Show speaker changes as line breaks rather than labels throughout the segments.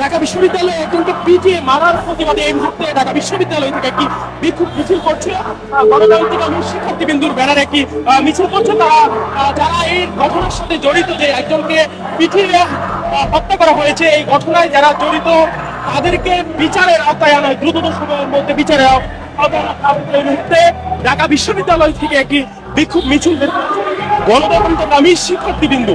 ঢাকা বিশ্ববিদ্যালয়ে একজনকে পিটিয়ে মারার প্রতিবাদে এই মুহূর্তে ঢাকা বিশ্ববিদ্যালয় থেকে একটি বিক্ষোভ মিছিল করছে গণতান্ত্রিক আমি শিক্ষার্থী বিন্দুর ব্যানারে একটি মিছিল করছে তারা যারা এই ঘটনার সাথে জড়িত যে একজনকে পিটিয়ে হত্যা করা হয়েছে এই ঘটনায় যারা জড়িত তাদেরকে বিচারের আওতায় আনা হয়, সময়ের মধ্যে বিচারের আওতায় এই মুহূর্তে ঢাকা বিশ্ববিদ্যালয় থেকে একটি বিক্ষোভ মিছিল বের করেছে। গণতন্ত্রকামী শিক্ষার্থী বিন্দু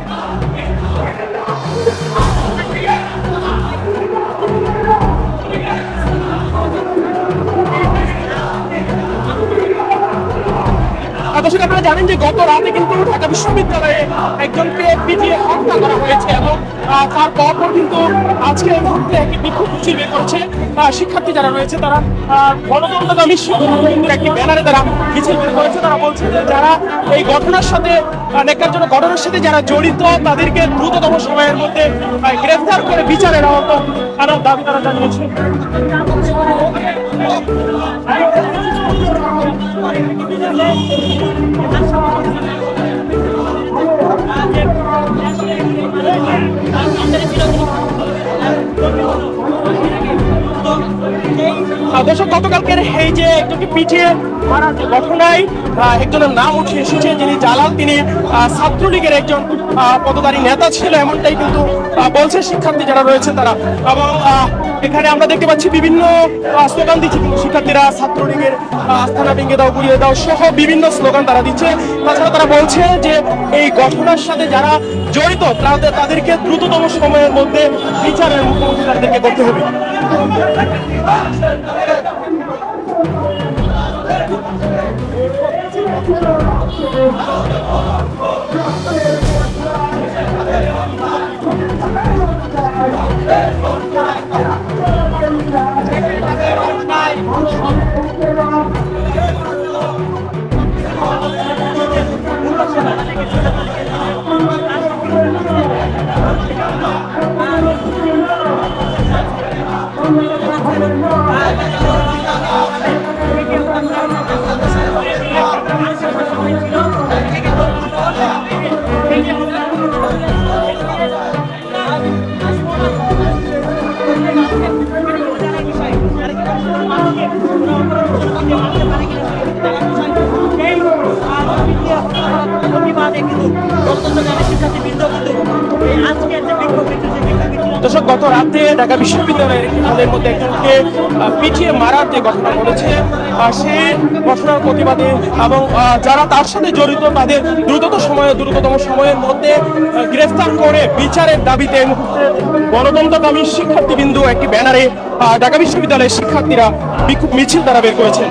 দর্শক আপনারা জানেন যে গত রাতে কিন্তু ঢাকা বিশ্ববিদ্যালয়ে একজনকে পিটিয়ে হত্যা করা হয়েছে এবং তার পরপর কিন্তু আজকে এই মুহূর্তে একটি বিক্ষোভ মিছিল বের করেছে শিক্ষার্থী যারা রয়েছে তারা গণতন্ত্রকামী শিক্ষার্থীদের একটি ব্যানারে তারা মিছিল বের করেছে। তারা বলছে যে যারা এই ঘটনার সাথে নেকার জন্য ঘটনার সাথে যারা জড়িত, তাদেরকে দ্রুততম সময়ের মধ্যে গ্রেফতার করে বিচারের আওতা আনার দাবি তারা জানিয়েছে। Let's go. দর্শক, গতকালকের এই যে একজনকে পিঠিয়ে মারার ঘটনায় একজনের নাম উঠে এসেছে, যিনি জালাল। তিনি ছাত্রলীগের একজন পদধারী নেতা ছিল, এমনটাই কিন্তু বলছে শিক্ষার্থী যারা রয়েছে তারা। এবং এখানে আমরা দেখতে পাচ্ছি বিভিন্ন স্লোগান দিচ্ছে কিন্তু শিক্ষার্থীরা, ছাত্রলীগের আস্থানা ভেঙে দাও গুড়িয়ে দাও সহ বিভিন্ন স্লোগান তারা দিচ্ছে। তাছাড়া তারা বলছে যে এই ঘটনার সাথে যারা জড়িত তাদের তাদেরকে দ্রুততম সময়ের মধ্যে বিচারের মুখোমুখি তাদেরকে করতে হবে। Yeah. দর্শক, গত রাতে ঢাকা বিশ্ববিদ্যালয়ের হলের মধ্যে একজনকে পিটিয়ে মারার যে ঘটনা ঘটেছে সেই ঘটনার প্রতিবাদে এবং যারা তার সাথে জড়িত, তাদের দ্রুততম সময়ে, দ্রুততম সময়ের মধ্যে গ্রেফতার করে বিচারের দাবিতে গণতন্ত্রকামী শিক্ষার্থী বিন্দু একটি ব্যানারে ঢাকা বিশ্ববিদ্যালয়ের শিক্ষার্থীরা বিক্ষোভ মিছিল তারা বের করেছেন।